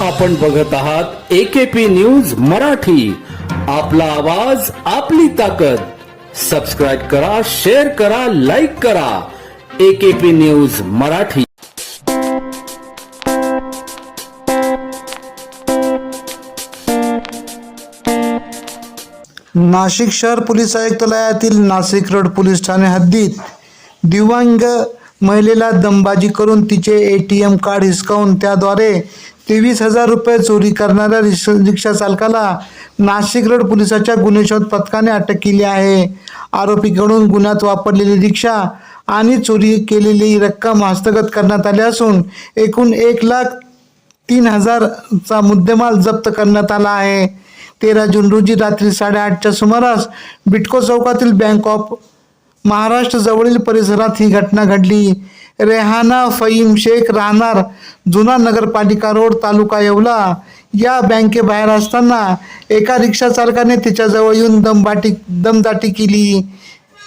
आपण बघत आहात एकेपी न्यूज मराठी. आपला आवाज आपली ताकद. सबस्क्राईब करा शेअर करा लाईक करा. AKP news Marathi. नाशिक शहर पोलीस आयुक्तालयातील नाशिक रोड पोलीस ठाणे हद्दीत दिव्यांग महिलेला दमबाजी करून तिचे ए टी एम कार्ड हिसकावून त्याद्वारे तेवीस हजार रुपये चोरी करणाऱ्या रिक्ष रिक्षा चालकाला नाशिक रोड पोलिसाच्या गुन्हे शोध पथकाने अटक केली आहे. आरोपीकडून गुन्ह्यात वापरलेली रिक्षा आणि चोरी केलेली रक्कम हस्तगत करण्यात आली असून एकूण एक लाख तीन हजारचा मुद्देमाल जप्त करण्यात आला आहे. तेरा जून रोजी रात्री साडेआठच्या सुमारास बिटको चौकातील बँक ऑफ महाराष्ट्र जवळील परिसरात ही घटना घडली. रेहाना फईम शेख राहणार जुना नगरपालिका रोड तालुका येवला. या बँकेबाहेर असताना एका रिक्षा चालकाने तिच्याजवळ येऊन दमबाटी दमदाटी केली.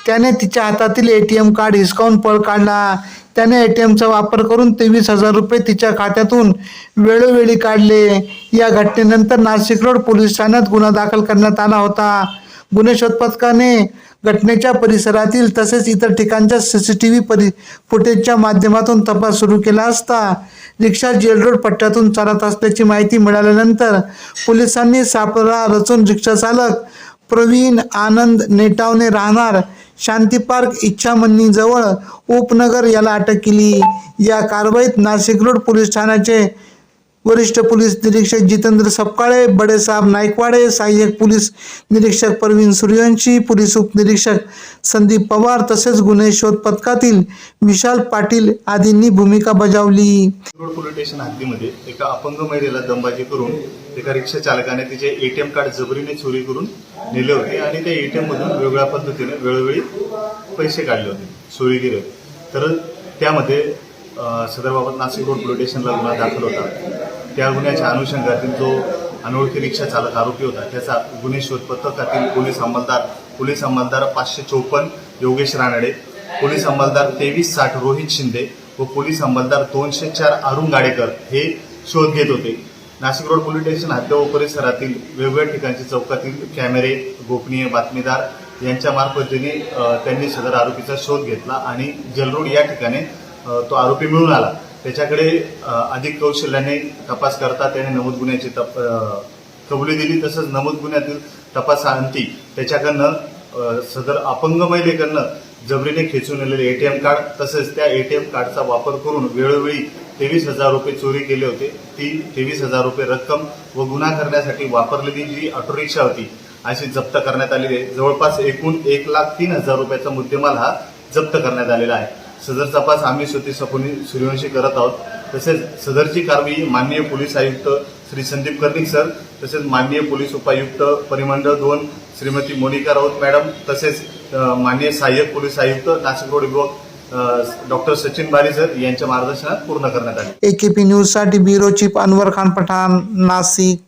त्याने तिच्या हातातील ए टी एम कार्ड हिसकावून पळ काढला. त्याने ए टी एमचा वापर करून तेवीस हजार रुपये तिच्या खात्यातून वेळोवेळी काढले. या घटनेनंतर नाशिक रोड पोलीस ठाण्यात गुन्हा दाखल करण्यात आला होता. गुन्हे शोध पथकाने घटनेच्या परिसरातील तसेच इतर ठिकाणच्या सी सी टी व्ही परि फुटेजच्या माध्यमातून तपास सुरू केला असता रिक्षा जेलरोड पट्ट्यातून चालत असल्याची माहिती मिळाल्यानंतर पोलिसांनी सापळा रचून रिक्षा चालक प्रवीण आनंद नेटावने राहणार शांती पार्क इच्छामणीजवळ उपनगर याला अटक केली. या कारवाईत नाशिक रोड पोलीस ठाण्याचे वरिष्ठ पोलीस निरीक्षक जितेंद्र सपकाळे बडेसाहेब नायकवाडे सहाय्यक पोलीस निरीक्षक प्रवीण सूर्यवंशी पोलीस उपनिरीक्षक संदीप पवार तसेच गुन्हे शोध पथकातील विशाल पाटील आदींनी भूमिका बजावली. रोड पोलीस स्टेशन हद्दीमध्ये एका अपंग महिलेला दमबाजी करून एका रिक्षा चालकाने तिचे एटीएम कार्ड जबरीने चोरी करून नेले होते आणि त्या एटीएम मधून वेगवेगळ्या पद्धतीने वेळोवेळी पैसे काढले होते चोरी केले होते. तर त्यामध्ये सदरबाबत नाशिक रोड पोलीस स्टेशनला गुन्हा दाखल होता. त्या गुन्ह्याच्या अनुषंगातील जो अनोळखी रिक्षा चालक आरोपी होता त्याचा गुन्हे शोध पथकातील पोलीस अंमलदार पोलीस अंमलदार पाचशे चोपन्न योगेश रानडे पोलीस अंमलदार तेवीस साठ रोहित शिंदे व पोलीस अंमलदार दोनशे चार अरुण गाडेकर हे शोध घेत होते. नाशिक रोड पोलीस स्टेशन हद्द व परिसरातील वेगवेगळ्या ठिकाणचे चौकातील कॅमेरे गोपनीय बातमीदार यांच्या मार्फतीने त्यांनी सदर आरोपीचा शोध घेतला आणि जलरोड या ठिकाणी तो आरोपी मिळून आला. त्याच्याकडे अधिक कौशल्याने तपास करता त्याने नमूद गुन्ह्याची तप कबुली दिली तसंच नमूद गुन्ह्यातील तपासाअंती त्याच्याकडनं सदर अपंग महिलेकडनं जबरीने खेचून नेलेले एटीएम कार्ड तसेच त्या एटीएम कार्डचा वापर करून वेळोवेळी तेवीस हजार रुपये चोरी केले होते. ती तेवीस हजार रुपये रक्कम व गुन्हा करण्यासाठी वापरलेली जी ऑटोरिक्षा होती अशी जप्त करण्यात आलेली आहे. जवळपास एकूण एक लाख तीन हजार रुपयाचा मुद्देमाल हा जप्त करण्यात आलेला आहे. सदर तपास आम्ही स्वती सपोनी सूर्यवंशी करत आहोत. तसेच सदरची कारवाई माननीय पोलीस आयुक्त श्री संदीप कर्णिक सर तसेच माननीय पोलीस उपायुक्त परिमंडळ दोन श्रीमती मोनिका राऊत मॅडम तसेच माननीय सहाय्यक पोलीस आयुक्त नाशिक रोड विभाग डॉक्टर सचिन बारी सर यांच्या मार्गदर्शनात पूर्ण करण्यात आले. ए के पी न्यूजसाठी ब्युरो चीफ अनवर खान पठाण नाशिक.